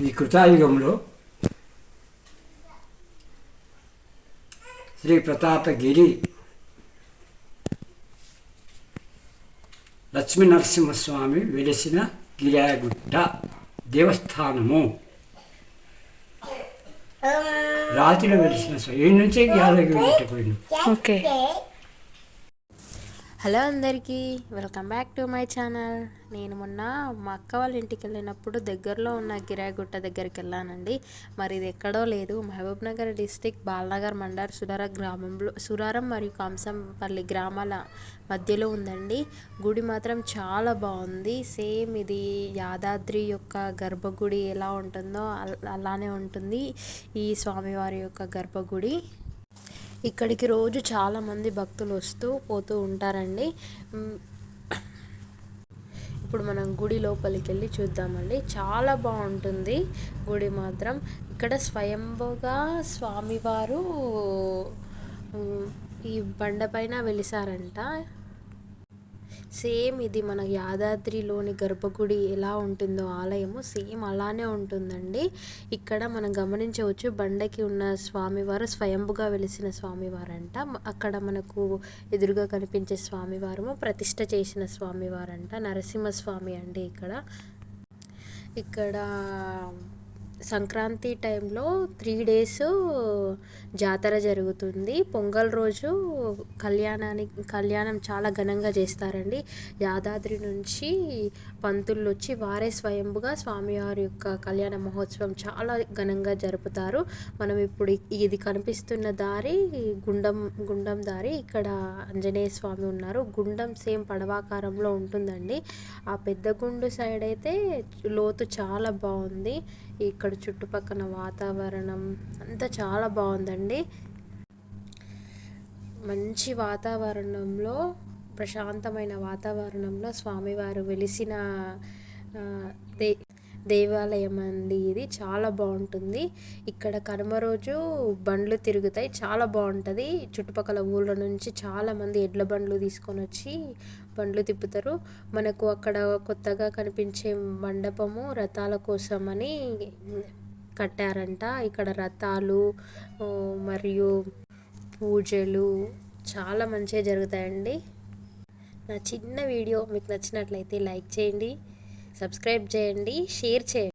ఈ కృతాయుగంలో శ్రీ ప్రతాపగిరి లక్ష్మీ నరసింహస్వామి వెలిసిన గిరాగుట్ట దేవస్థానము. రాత్రిలో వెలిసిన స్వామి. ఈ నుంచే యాదగిరి పెట్టిపోయింది ఓకే. హలో అందరికీ welcome back to my channel. నేను మొన్న మా అక్క వాళ్ళ ఇంటికి వెళ్ళినప్పుడు దగ్గరలో ఉన్న గిరాగుట్ట దగ్గరికి వెళ్ళానండి. మరి ఇది ఎక్కడో లేదు. మహబూబ్ నగర్ డిస్టిక్ బాలనగర్ మండర్ సురార గ్రామంలో సురారం మరియు కంసంపల్లి గ్రామాల మధ్యలో ఉందండి. గుడి మాత్రం చాలా బాగుంది. సేమ్ ఇది యాదాద్రి యొక్క గర్భగుడి ఎలా ఉంటుందో అలానే ఉంటుంది. ఈ స్వామివారి యొక్క గర్భగుడి. ఇక్కడికి రోజు చాలామంది భక్తులు వస్తూ పోతూ ఉంటారండి. ఇప్పుడు మనం గుడి లోపలికి వెళ్ళి చూద్దామండి. చాలా బాగుంటుంది గుడి మాత్రం. ఇక్కడ స్వయంభుగా స్వామివారు ఈ బండపైన వెలిసారంట. సేమ్ ఇది మన యాదాద్రిలోని గర్భగుడి ఎలా ఉంటుందో ఆలయము సేమ్ అలానే ఉంటుందండి. ఇక్కడ మనం గమనించవచ్చు బండకి ఉన్న స్వామివారు స్వయంభుగా వెలిసిన స్వామివారంట. అక్కడ మనకు ఎదురుగా కనిపించే స్వామివారము ప్రతిష్ట చేసిన స్వామివారంట. నరసింహస్వామి అండి ఇక్కడ. ఇక్కడ సంక్రాంతి టైంలో త్రీ డేస్ జాతర జరుగుతుంది. పొంగల్ రోజు కళ్యాణానికి కళ్యాణం చాలా ఘనంగా చేస్తారండి. యాదాద్రి నుంచి పంతులు వచ్చి వారే స్వయంభుగా స్వామివారి యొక్క కళ్యాణ మహోత్సవం చాలా ఘనంగా జరుపుతారు. మనం ఇప్పుడు ఇది కనిపిస్తున్న దారి గుండం గుండం దారి ఇక్కడ ఆంజనేయ స్వామి ఉన్నారు. గుండం సేమ్ పడవాకారంలో ఉంటుందండి. ఆ పెద్ద గుండు సైడ్ అయితే లోతు చాలా బాగుంది. ఇక్కడ చుట్టుపక్కల వాతావరణం అంతా చాలా బాగుందండి. మంచి వాతావరణంలో ప్రశాంతమైన వాతావరణంలో స్వామివారు వెలిసిన దే దేవాలయం అండి ఇది. చాలా బాగుంటుంది. ఇక్కడ కనుమ రోజు బండ్లు తిరుగుతాయి. చాలా బాగుంటుంది. చుట్టుపక్కల ఊళ్ళ నుంచి చాలామంది ఎడ్ల బండ్లు తీసుకొని వచ్చి బండ్లు తిప్పుతారు. మనకు అక్కడ కొత్తగా కనిపించే మండపము రథాల కోసమని కట్టారంట. ఇక్కడ రథాలు మరియు పూజలు చాలా మంచిగా జరుగుతాయండి. నా చిన్న వీడియో మీకు నచ్చినట్లయితే లైక్ చేయండి. సబ్స్క్రైబ్ చేయండి షేర్ చేయండి.